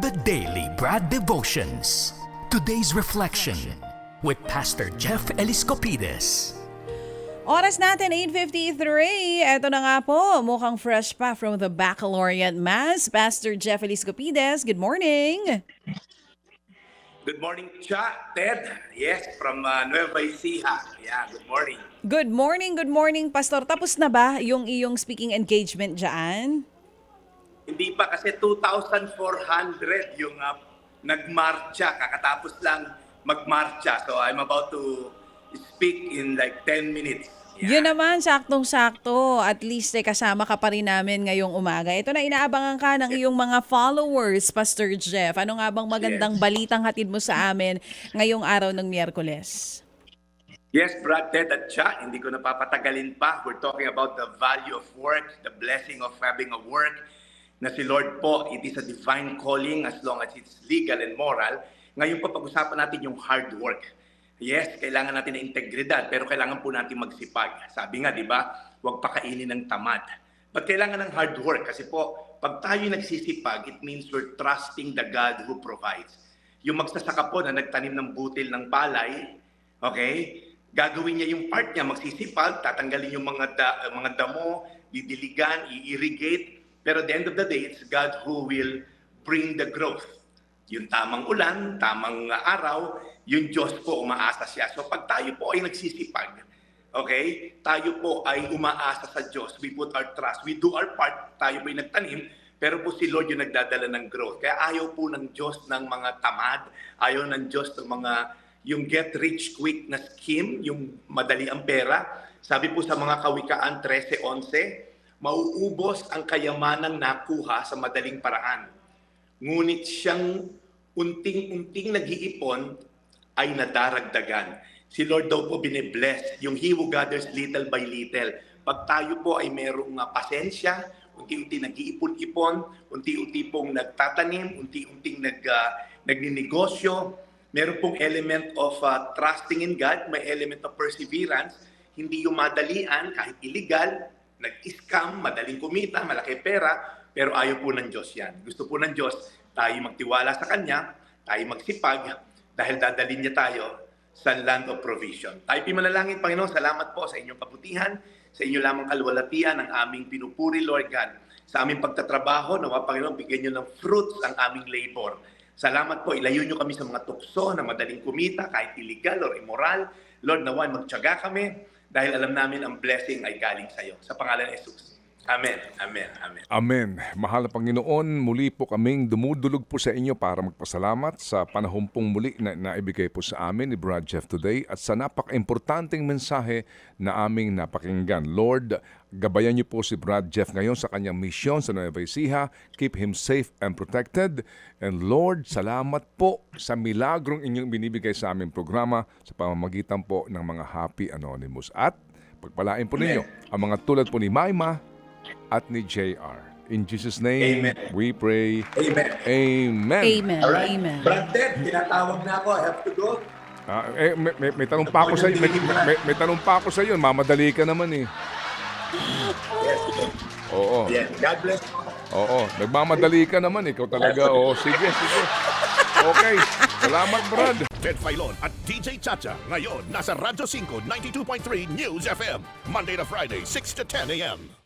The Daily Brad Devotions. Today's reflection with Pastor Jeff Eliscopides. Oras natin, 8.53. Eto na nga po, mukhang fresh pa from the Baccalaureate Mass. Pastor Jeff Eliscopides, good morning. Good morning, Cha, Ted. Yes, from uh, Nueva Ecija. Yeah, good morning. Good morning, good morning, Pastor. Tapos na ba yung iyong speaking engagement dyan? Hindi pa kasi 2,400 yung uh, nagmarcha. Kakatapos lang magmarcha. So I'm about to speak in like 10 minutes. Yeah. Yun naman, saktong-sakto. At least eh, kasama ka pa rin namin ngayong umaga. Ito na, inaabangan ka ng iyong mga followers, Pastor Jeff. Ano nga bang magandang Yes. balitang hatid mo sa amin ngayong araw ng Miyerkules? Yes, Brad, Ted at Cha, hindi ko napapatagalin pa. We're talking about the value of work, the blessing of having a work na si Lord po, it is a divine calling as long as it's legal and moral. Ngayon po pag-usapan natin yung hard work. Yes, kailangan natin ng integridad, pero kailangan po natin magsipag. Sabi nga, di ba, huwag pakainin ng tamad. But kailangan ng hard work kasi po, pag tayo nagsisipag, it means we're trusting the God who provides. Yung magsasaka po na nagtanim ng butil ng palay, okay, gagawin niya yung part niya, magsisipag, tatanggalin yung mga, da, mga damo, didiligan, i-irrigate, pero at the end of the day, it's God who will bring the growth. Yung tamang ulan, tamang araw, yung Diyos po umaasa siya. So pag tayo po ay nagsisipag, okay, tayo po ay umaasa sa Diyos. We put our trust. We do our part. Tayo po ay nagtanim, pero po si Lord yung nagdadala ng growth. Kaya ayaw po ng Diyos ng mga tamad, ayaw ng Diyos ng mga yung get rich quick na scheme, yung madali ang pera. Sabi po sa mga kawikaan 13.11, mauubos ang kayamanang nakuha sa madaling paraan. Ngunit siyang unting-unting nag-iipon ay nadaragdagan. Si Lord daw po binibless, yung He who gathers little by little. Pag tayo po ay merong uh, pasensya, unti-unti nag-iipon-ipon, unti-unti pong nagtatanim, unti-unting nag, uh, nagninegosyo, meron pong element of uh, trusting in God, may element of perseverance, hindi yung madalian, kahit illegal, nag-scam, madaling kumita, malaki pera, pero ayaw po ng Diyos yan. Gusto po ng Diyos, tayo magtiwala sa Kanya, tayo magsipag, dahil dadalhin niya tayo sa land of provision. Tayo pimanalangin, Panginoon, salamat po sa inyong kabutihan, sa inyo lamang kalwalatian ang aming pinupuri, Lord God. Sa aming pagtatrabaho, nawa, Panginoon, bigyan niyo ng fruits ang aming labor. Salamat po, ilayo niyo kami sa mga tukso na madaling kumita, kahit illegal or immoral. Lord, nawa, magtyaga kami dahil alam namin ang blessing ay galing sa iyo. Sa pangalan ni Jesus. Amen. Amen. Amen. Amen. Mahal na Panginoon, muli po kaming dumudulog po sa inyo para magpasalamat sa panahon pong muli na naibigay po sa amin ni Brad Jeff today at sa napaka-importanting mensahe na aming napakinggan. Lord, gabayan niyo po si Brad Jeff ngayon sa kanyang misyon sa Nueva Ecija. Keep him safe and protected. And Lord, salamat po sa milagrong inyong binibigay sa aming programa sa pamamagitan po ng mga Happy Anonymous. At pagpalain po ninyo ang mga tulad po ni Maima, at ni JR. In Jesus' name, Amen. we pray. Amen. Amen. Amen. Alright. Amen. Brad Ted, tinatawag na ako. I have to go. Ah, eh, may, may, may tanong pa ako sa may, may, may tanong pa ako sa iyo. Mamadali ka naman eh. Yes. Oo. Yes. God bless. Oo. Nagmamadali ka naman. Ikaw talaga. Oo. Sige, sige. Okay. Salamat, Brad. Ted Filon at DJ Chacha. Ngayon, nasa Radyo 5, 92.3 News FM. Monday to Friday, 6 to 10 a.m.